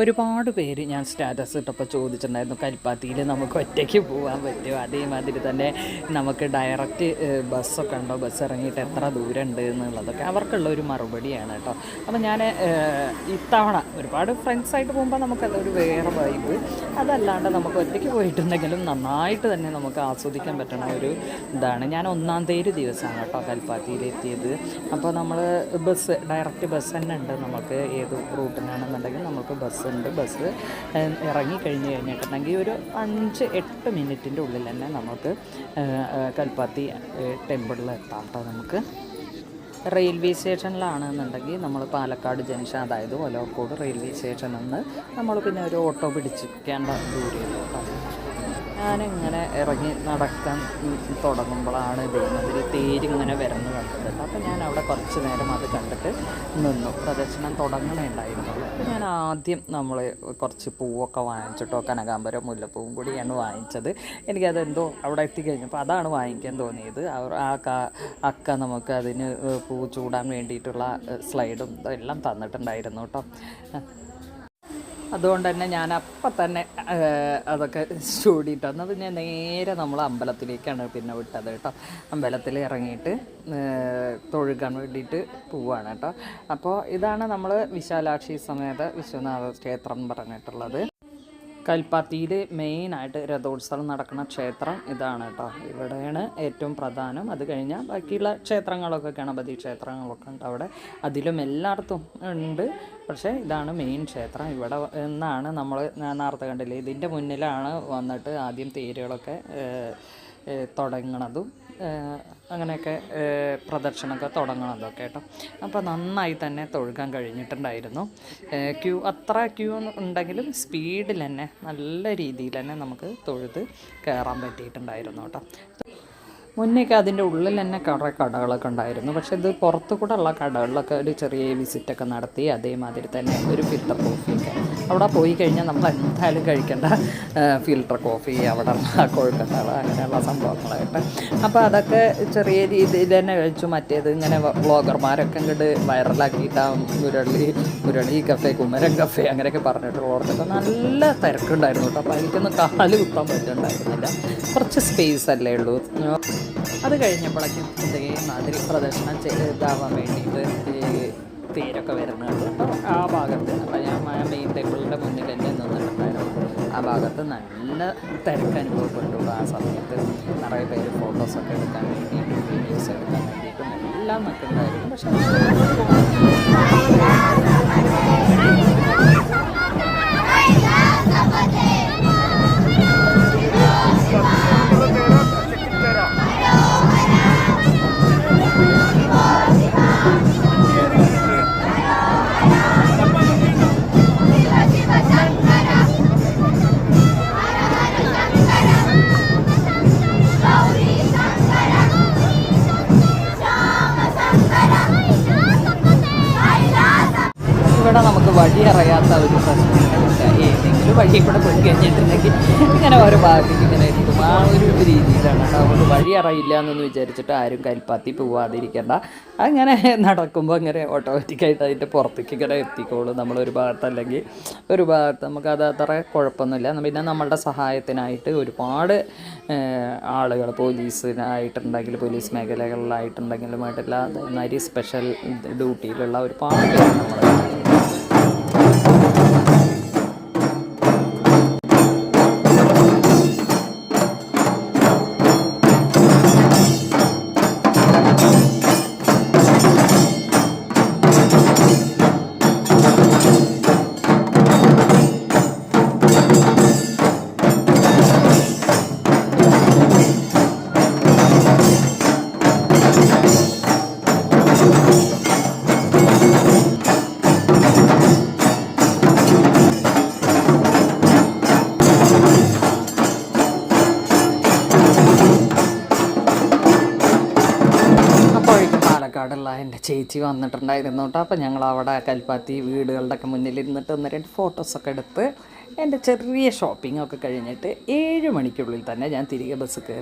ഒരുപാട് പേര് ഞാൻ സ്റ്റാറ്റസ് ഇട്ടപ്പോൾ ചോദിച്ചിട്ടുണ്ടായിരുന്നു കൽപ്പാത്തിയിൽ നമുക്ക് ഒറ്റയ്ക്ക് പോകാൻ പറ്റും അതേമാതിരി തന്നെ നമുക്ക് ഡയറക്റ്റ് ബസ്സൊക്കെ ഉണ്ടോ? ബസ് ഇറങ്ങിയിട്ട് എത്ര ദൂരം ഉണ്ട് എന്നുള്ളതൊക്കെ അവർക്കുള്ള ഒരു മറുപടിയാണ് കേട്ടോ. അപ്പോൾ ഞാൻ ഇത്തവണ ഒരുപാട് ഫ്രണ്ട്സായിട്ട് പോകുമ്പോൾ നമുക്കതൊരു വേറെ വൈബ് അതല്ലാണ്ട് നമുക്ക് ഒറ്റയ്ക്ക് പോയിട്ടുണ്ടെങ്കിലും നന്നായിട്ട് തന്നെ നമുക്ക് ആസ്വദിക്കാൻ പറ്റുന്ന ഒരു ഇതാണ്. ഞാൻ ഒന്നാം തീയതി ദിവസമാണ് കേട്ടോ കൽപ്പാത്തിയിൽ എത്തിയത്. അപ്പോൾ നമ്മൾ ബസ് ഡയറക്റ്റ് ബസ് തന്നെ ഉണ്ട് നമുക്ക് ഏത് റൂട്ടിനാണെന്നുണ്ടെങ്കിൽ നമുക്ക് ബസ് ഉണ്ട് ബസ് ഇറങ്ങി കഴിഞ്ഞ് കഴിഞ്ഞിട്ടുണ്ടെങ്കിൽ ഒരു അഞ്ച് എട്ട് മിനിറ്റിന്റെ ഉള്ളിൽ തന്നെ നമുക്ക് കൽപ്പാത്തി ടെമ്പിളിൽ എത്താം കേട്ടോ നമുക്ക്. റെയിൽവേ സ്റ്റേഷനിലാണെന്നുണ്ടെങ്കിൽ നമ്മൾ പാലക്കാട് ജംഗ്ഷൻ അതായത് ഒലോക്കോട് റെയിൽവേ സ്റ്റേഷനിൽ നിന്ന് നമ്മൾ പിന്നെ ഒരു ഓട്ടോ പിടിച്ചിരിക്കേണ്ട ദൂരമുള്ളൂ കേട്ടോ ഞാനിങ്ങനെ ഇറങ്ങി നടക്കാൻ തുടങ്ങുമ്പോഴാണ് ഇതേമാതിരി തേരിങ്ങനെ വരുന്നത് കണ്ടത് അപ്പോൾ ഞാൻ അവിടെ കുറച്ച് നേരം അത് കണ്ടിട്ട് നിന്നു. പ്രദർശനം തുടങ്ങണേണ്ടായിരുന്നുള്ളൂ അപ്പോൾ ഞാൻ ആദ്യം നമ്മൾ കുറച്ച് പൂവൊക്കെ വാങ്ങിച്ചിട്ടോ കനകാമ്പരം മുല്ലപ്പൂവും കൂടിയാണ് വാങ്ങിച്ചത്. എനിക്കതെന്തോ അവിടെ എത്തിക്കഴിഞ്ഞപ്പോൾ അതാണ് വാങ്ങിക്കാൻ തോന്നിയത്. ആ അക്ക നമുക്ക് അതിന് പൂ ചൂടാൻ വേണ്ടിയിട്ടുള്ള സ്ലൈഡും എല്ലാം തന്നിട്ടുണ്ടായിരുന്നു കേട്ടോ. അതുകൊണ്ട് തന്നെ ഞാൻ അപ്പം തന്നെ അതൊക്കെ ചൂടിയിട്ട് വന്നത് ഞാൻ നേരെ നമ്മൾ അമ്പലത്തിലേക്കാണ് പിന്നെ വിട്ടത് കേട്ടോ. അമ്പലത്തിൽ ഇറങ്ങിയിട്ട് തൊഴുകാൻ വേണ്ടിയിട്ട് പോവുകയാണ് കേട്ടോ. അപ്പോൾ ഇതാണ് നമ്മൾ വിശാലാക്ഷി സമേത വിശ്വനാഥ ക്ഷേത്രം പറഞ്ഞിട്ടുള്ളത്. കൽപ്പാത്തിയിൽ മെയിനായിട്ട് രഥോത്സവം നടക്കുന്ന ക്ഷേത്രം ഇതാണ് കേട്ടോ. ഇവിടെയാണ് ഏറ്റവും പ്രധാനം. അത് കഴിഞ്ഞാൽ ബാക്കിയുള്ള ക്ഷേത്രങ്ങളൊക്കെ ഗണപതി ക്ഷേത്രങ്ങളൊക്കെ ഉണ്ട് അവിടെ. അതിലും എല്ലായിടത്തും ഉണ്ട്. പക്ഷേ ഇതാണ് മെയിൻ ക്ഷേത്രം. ഇവിടെ എന്നാണ് നമ്മൾ നേരത്തെ കണ്ടില്ലേ ഇതിന്റെ മുന്നിലാണ് വന്നിട്ട് ആദ്യം തേരുകളൊക്കെ തുടങ്ങണതും അങ്ങനെയൊക്കെ പ്രദർശനമൊക്കെ തുടങ്ങണതൊക്കെ കേട്ടോ. അപ്പോൾ നന്നായി തന്നെ തൊഴുകാൻ കഴിഞ്ഞിട്ടുണ്ടായിരുന്നു. ക്യൂ അത്ര ക്യൂ ഉണ്ടെങ്കിലും സ്പീഡിൽ തന്നെ നല്ല രീതിയിൽ തന്നെ നമുക്ക് തൊഴുത് കയറാൻ പറ്റിയിട്ടുണ്ടായിരുന്നു കേട്ടോ. മുന്നേക്ക് അതിന്റെ ഉള്ളിൽ തന്നെ കുറേ കടകളൊക്കെ ഉണ്ടായിരുന്നു. പക്ഷെ ഇത് പുറത്തു കൂടെ ഉള്ള കടകളിലൊക്കെ ഒരു ചെറിയ വിസിറ്റൊക്കെ നടത്തി അതേമാതിരി തന്നെ ഒരു ഫിൽട്ടർ കോഫിയൊക്കെ അവിടെ പോയി കഴിഞ്ഞാൽ നമ്മൾ എന്തായാലും കഴിക്കേണ്ട ഫിൽട്ടർ കോഫി അവിടെ കൊഴുക്കട്ടകൾ അങ്ങനെയുള്ള സംഭവങ്ങളായിട്ട്. അപ്പോൾ അതൊക്കെ ചെറിയ രീതിയിൽ തന്നെ കഴിച്ചു. മറ്റേത് ഇങ്ങനെ വ്ളോഗർമാരൊക്കെ ഇങ്ങോട്ട് വൈറലാക്കിയിട്ട് മുരളി മുരളി കഫേ കുമരൻ കഫേ അങ്ങനെയൊക്കെ പറഞ്ഞിട്ടുള്ളവർക്കൊക്കെ നല്ല തിരക്കുണ്ടായിരുന്നു കേട്ടോ. അപ്പോൾ എനിക്കൊന്നും കാൽ കുത്താൻ പറ്റുന്നുണ്ടായിരുന്നില്ല. കുറച്ച് സ്പേസ് അല്ലേ ഉള്ളൂ. അത് കഴിഞ്ഞപ്പോഴേക്കും ഇതേമാതിരി പ്രദർശനം ചെയ്താവാൻ വേണ്ടിയിട്ട് പേരൊക്കെ വരുന്നുണ്ട്. അപ്പോൾ ഭാഗത്ത് നല്ല തിരക്ക് അനുഭവപ്പെട്ടു ആ സമയത്ത്. നിറയെ പേര് ഫോട്ടോസൊക്കെ എടുക്കാൻ വേണ്ടിയിട്ടും വീഡിയോസ് എടുക്കാൻ വേണ്ടിയിട്ടും എല്ലാം നിൽക്കുന്നുണ്ടായിരുന്നു പക്ഷേ ഇവിടെ നമുക്ക് വഴി അറിയാത്ത ഒരു പ്രശ്നങ്ങളില്ല ഏതെങ്കിലും വഴി കൂടെ പോയി കഴിഞ്ഞിട്ടുണ്ടെങ്കിൽ ഇങ്ങനെ ഓരോ ഭാഗത്തേക്ക് ഇങ്ങനെ ഇരിക്കും ആ ഒരു രീതിയിലാണ് അതുകൊണ്ട് വഴി അറിയില്ല എന്നൊന്നും വിചാരിച്ചിട്ട് ആരും കൽപ്പാത്തി പോവാതിരിക്കേണ്ട. അങ്ങനെ നടക്കുമ്പോൾ അങ്ങനെ ഓട്ടോമാറ്റിക്കായിട്ട് അതിന്റെ പുറത്തേക്ക് ഇങ്ങനെ എത്തിക്കോളും. നമ്മളൊരു ഒരു ഭാഗത്തല്ലെങ്കിൽ ഒരു ഭാഗത്ത് നമുക്ക് അത് അത്ര കുഴപ്പമൊന്നുമില്ല. പിന്നെ നമ്മളുടെ സഹായത്തിനായിട്ട് ഒരുപാട് ആളുകൾ പോലീസിനായിട്ടുണ്ടെങ്കിൽ പോലീസ് മേഖലകളിലായിട്ടുണ്ടെങ്കിലുമായിട്ടുള്ള നരി സ്പെഷ്യൽ ഡ്യൂട്ടിയിലുള്ള ഒരുപാട് പേര് നമ്മൾ പാലക്കാടുള്ള എന്റെ ചേച്ചി വന്നിട്ടുണ്ടായിരുന്നു കേട്ടോ. അപ്പോൾ ഞങ്ങൾ അവിടെ കൽപ്പാത്തി വീടുകളുടെ ഒക്കെ മുന്നിൽ ഇരുന്നിട്ട് ഒന്ന് രണ്ട് ഫോട്ടോസൊക്കെ എടുത്ത് എന്റെ ചെറിയ ഷോപ്പിംഗ് ഒക്കെ കഴിഞ്ഞിട്ട് ഏഴ് മണിക്കുള്ളിൽ തന്നെ ഞാൻ തിരികെ ബസ് കയറി.